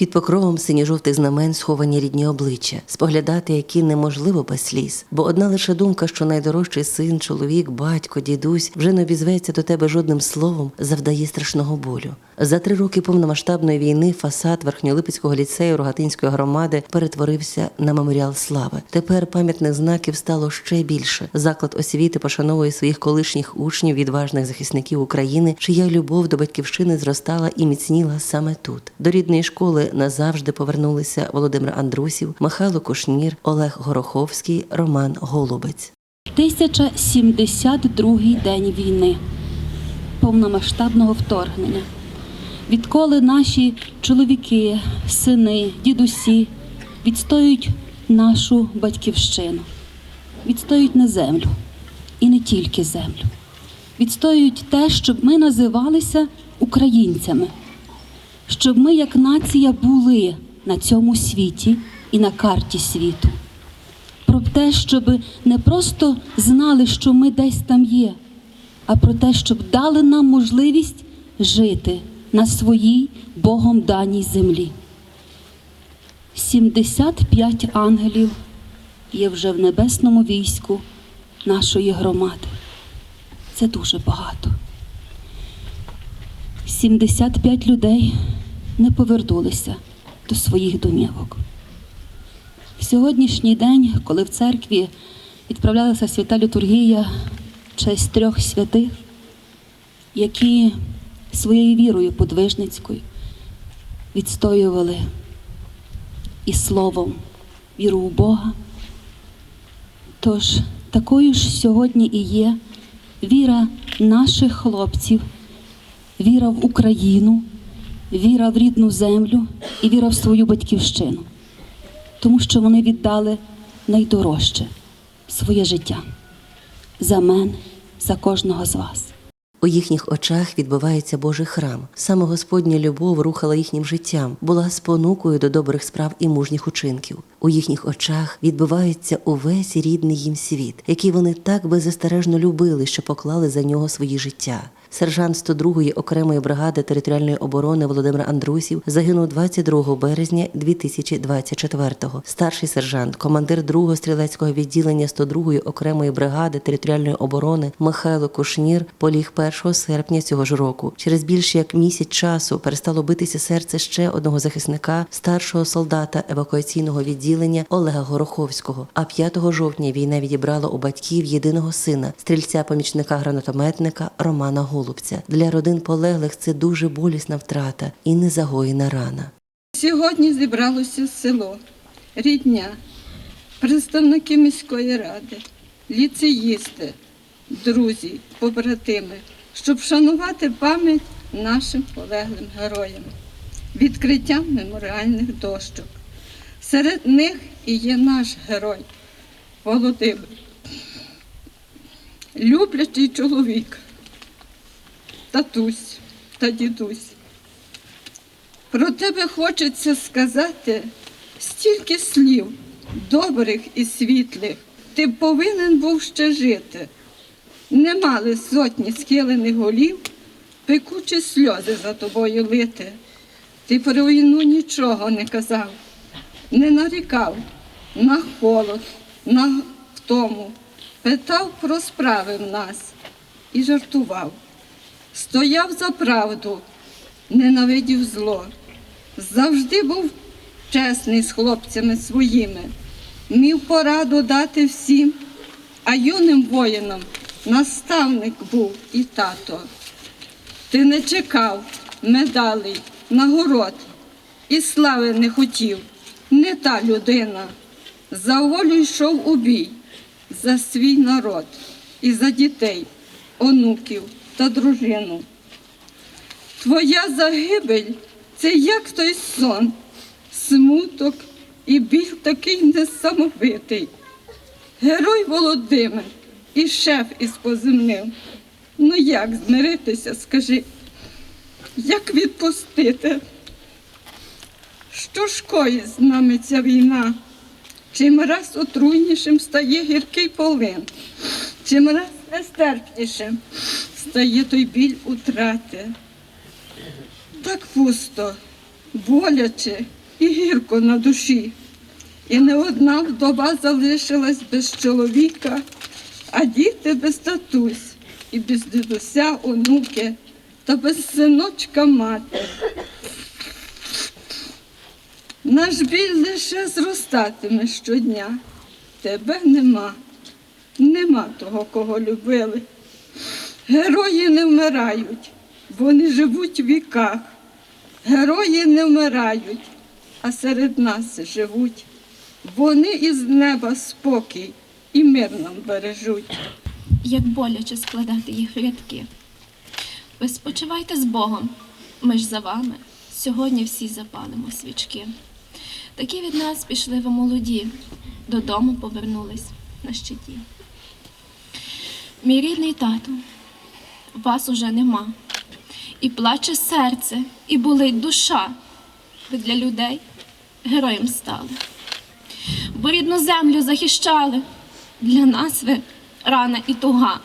Під покровом синьо-жовтих знамен сховані рідні обличчя, споглядати, які неможливо без сліз. Бо одна лише думка, що найдорожчий син, чоловік, батько, дідусь вже не обізветься до тебе жодним словом, завдає страшного болю. За три роки повномасштабної війни фасад Верхньолипецького ліцею Рогатинської громади перетворився на меморіал слави. Тепер пам'ятних знаків стало ще більше. Заклад освіти пошановує своїх колишніх учнів, відважних захисників України, чия любов до батьківщини зростала і міцніла саме тут. До рідної школи назавжди повернулися Володимир Андрусів, Михайло Кушнір, Олег Гороховський, Роман Голубець. 1072 день війни, повномасштабного вторгнення. Відколи наші чоловіки, сини, дідусі відстоюють нашу батьківщину, відстоюють на землю і не тільки землю. Відстоюють те, щоб ми називалися українцями, щоб ми як нація були на цьому світі і на карті світу про те, щоб не просто знали, що ми десь там є, а про те, щоб дали нам можливість жити на своїй Богом даній землі. 75 ангелів є вже в небесному війську нашої громади. Це дуже багато. 75 людей не повернулися до своїх домівок. В сьогоднішній день, коли в церкві відправлялася свята літургія в честь трьох святих, які своєю вірою подвижницькою відстоювали і словом віру в Бога. Тож такою ж сьогодні і є віра наших хлопців, віра в Україну, віра в рідну землю і віра в свою батьківщину тому що вони віддали найдорожче своє життя за мене, за кожного з вас. У їхніх очах відбувається Божий храм. Саме Господня любов рухала їхнім життям, була спонукою до добрих справ і мужніх учинків. У їхніх очах відбувається увесь рідний їм світ, який вони так беззастережно любили, що поклали за нього свої життя. Сержант 102-ї окремої бригади територіальної оборони Володимир Андрусів загинув 22 березня 2024-го. Старший сержант, командир 2-го стрілецького відділення 102-ї окремої бригади територіальної оборони Михайло Кушнір поліг 1 серпня цього ж року. Через більше як місяць часу перестало битися серце ще одного захисника, старшого солдата евакуаційного відділення Олега Гороховського. А 5 жовтня війна відібрала у батьків єдиного сина, стрільця-помічника гранатометника Романа Голубця. Для родин полеглих це дуже болісна втрата і незагоєна рана. Сьогодні зібралося село, рідня, представники міської ради, ліцеїсти, друзі, побратими, щоб вшанувати пам'ять нашим полеглим героям, відкриттям меморіальних дощок. Серед них і є наш герой Володимир, люблячий чоловік, татусь та дідусь. Про тебе хочеться сказати стільки слів, добрих і світлих. Ти повинен був ще жити. Не мали сотні схилених голів, пекучі сльози за тобою лити. Ти про війну нічого не казав, не нарікав на холод, на втому, питав про справи в нас і жартував. Стояв за правду, ненавидів зло. Завжди був чесний з хлопцями своїми, міг пораду дати всім, а юним воїнам наставник був і тато. Ти не чекав медалей, нагород і слави не хотів, не та людина. За волю йшов у бій, за свій народ і за дітей, онуків та дружину. Твоя загибель це як той сон, смуток і біль такий несамовитий. Герой Володимир і шеф із позивним. Ну як змиритися, скажи, як відпустити? Що ж коїть з нами ця війна? Чим раз отруйнішим стає гіркий полин, чим раз нестерпнішим стає той біль утрати. Так пусто, боляче і гірко на душі. І не одна вдова залишилась без чоловіка, а діти без татусь, і без дідуся онуки, та без синочка мати. Наш біль лише зростатиме щодня. Тебе нема, нема того, кого любили. Герої не вмирають, вони живуть в віках. Герої не вмирають, а серед нас живуть. Вони із неба спокій і мир нам бережуть. як боляче складати їх рядки. Ви спочивайте з Богом, ми ж за вами сьогодні всі запалимо свічки. Такі від нас пішли ви молоді, додому повернулись на щиті. Мій рідний тату, вас уже нема, і плаче серце, і болить душа. Ви для людей героєм стали бо рідну землю захищали. Для нас ви рана і туга.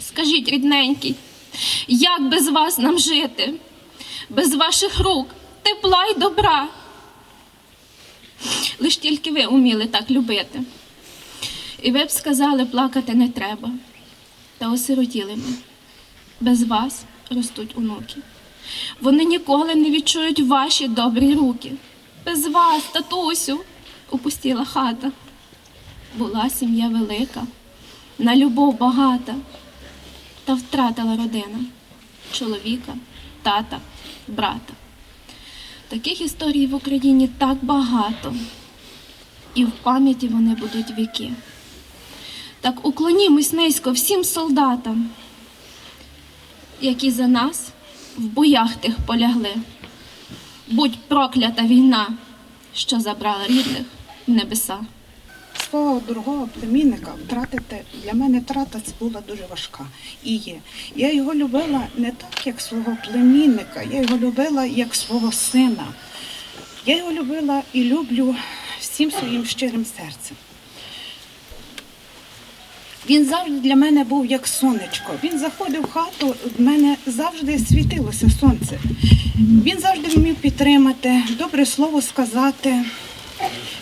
Скажіть, рідненький, як без вас нам жити, без ваших рук, тепла й добра? Лиш тільки ви уміли так любити. І ви б сказали, плакати не треба. Та осиротіли ми. Без вас ростуть онуки. Вони ніколи не відчують ваші добрі руки. Без вас, татусю, опустіла хата. Була сім'я велика, на любов багата, та втратила родина чоловіка, тата, брата. Таких історій в Україні так багато, і в пам'яті вони будуть віки. Так уклонімось низько всім солдатам, які за нас в боях тих полягли. Будь проклята війна, що забрала рідних в небеса. Свого дорогого племінника втратити для мене втрата це була дуже важка і є. Я його любила не так, як свого племінника, я його любила як свого сина. Я його любила і люблю всім своїм щирим серцем. Він завжди для мене був як сонечко. Він заходив в хату, в мене завжди світилося сонце. Він завжди вмів підтримати, добре слово сказати.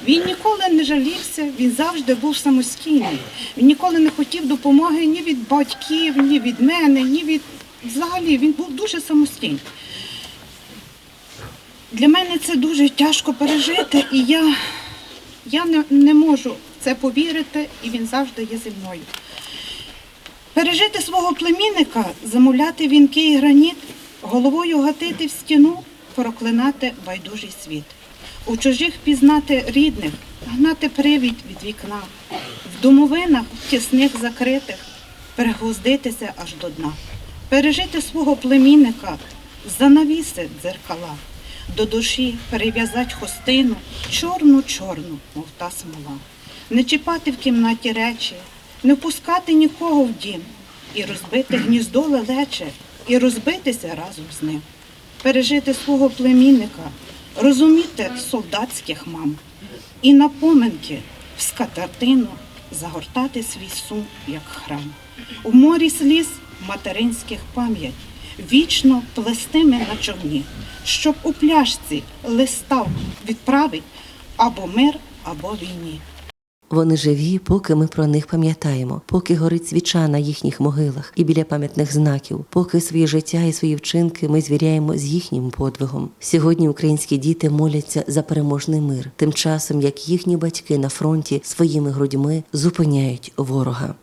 Він ніколи не жалівся, він завжди був самостійний. Він ніколи не хотів допомоги ні від батьків, ні від мене, ні від взагалі. Він був дуже самостійний. Для мене це дуже тяжко пережити, і я, я не, не можу це повірити, і він завжди є зі мною. Пережити свого племінника, замовляти вінки і граніт, головою гатити в стіну, проклинати байдужий світ. У чужих пізнати рідних, гнати привід від вікна, в домовинах тісних закритих, перегвоздитися аж до дна, пережити свого племінника, занавіси дзеркала, до душі перев'язать хустину, чорну-чорну, мов та смола, не чіпати в кімнаті речі, не впускати нікого в дім, і розбити гніздо лелече, і розбитися разом з ним пережити свого племінника, розуміти солдатських мам і на поминки в скатертину загортати свій сум, як храм. У морі сліз материнських пам'ять, вічно плестими на човні, щоб у пляшці листав відправить або мир, або війні. Вони живі, поки ми про них пам'ятаємо, поки горить свіча на їхніх могилах і біля пам'ятних знаків, поки своє життя і свої вчинки ми звіряємо з їхнім подвигом. Сьогодні українські діти моляться за переможний мир, тим часом як їхні батьки на фронті своїми грудьми зупиняють ворога.